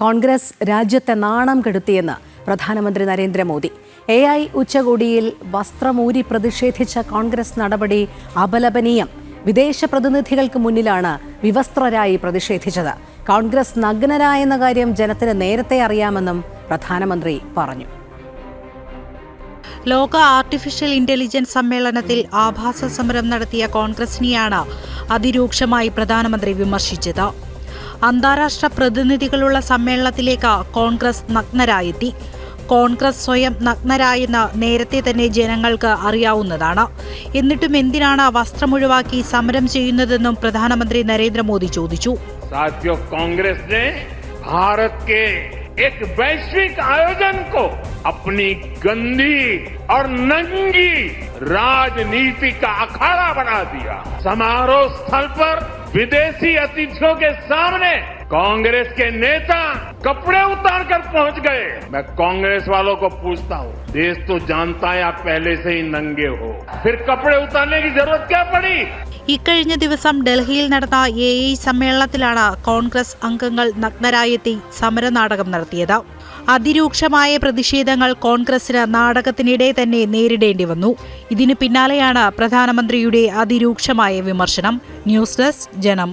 കോൺഗ്രസ് രാജ്യത്തെ നാണം കെടുത്തിയെന്ന് പ്രധാനമന്ത്രി നരേന്ദ്രമോദി. എ ഐ ഉച്ചകോടിയിൽ വസ്ത്രമൂരി പ്രതിഷേധിച്ച കോൺഗ്രസ് നടപടി അപലപനീയം. വിദേശ പ്രതിനിധികൾക്ക് മുന്നിലാണ് വിവസ്ത്രരായി പ്രതിഷേധിച്ചത്. കോൺഗ്രസ് നഗ്നരായെന്ന കാര്യം ജനത്തിന് നേരത്തെ അറിയാമെന്നും പ്രധാനമന്ത്രി പറഞ്ഞു. ലോക ആർട്ടിഫിഷ്യൽ ഇന്റലിജൻസ് സമ്മേളനത്തിൽ ആഭാസ സമരം നടത്തിയ കോൺഗ്രസിനെയാണ് അതിരൂക്ഷമായി പ്രധാനമന്ത്രി വിമർശിച്ചത്. അന്താരാഷ്ട്ര പ്രതിനിധികളുള്ള സമ്മേളനത്തിലേക്ക് കോൺഗ്രസ് നഗ്നരായെത്തി കോൺഗ്രസ് സ്വയം നഗ്നരായെന്ന് നേരത്തെ തന്നെ ജനങ്ങൾക്ക് അറിയാവുന്നതാണ് എന്നിട്ടും എന്തിനാണ് വസ്ത്രമൊഴിവാക്കി സമരം ചെയ്യുന്നതെന്നും പ്രധാനമന്ത്രി നരേന്ദ്രമോദി ചോദിച്ചു साथियों कांग्रेस ने भारत के एक वैश्विक आयोजन को अपनी गंदी और नंगी राजनीति का अखाड़ा बना दिया समारोह स्थल पर विदेशी अतिथियों के सामने कांग्रेस के नेता कपड़े उतार कर पहुंच गए मैं कांग्रेस वालों को पूछता हूं देश तो जानता है आप पहले से ही नंगे हो फिर कपड़े उतारने की जरूरत क्या पड़ी ഇക്കഴിഞ്ഞ ദിവസം ഡൽഹിയിൽ നടന്ന എ ഐ സമ്മേളനത്തിലാണ് കോൺഗ്രസ് അംഗങ്ങൾ നഗ്നരായെത്തി സമരനാടകം നടത്തിയത് അതിരൂക്ഷമായ പ്രതിഷേധങ്ങൾ കോൺഗ്രസിന് നാടകത്തിനിടെ തന്നെ നേരിടേണ്ടി വന്നു ഇതിനു പിന്നാലെയാണ് പ്രധാനമന്ത്രിയുടെ അതിരൂക്ഷമായ വിമർശനം ന്യൂസ് ഡെസ്ക് ജനം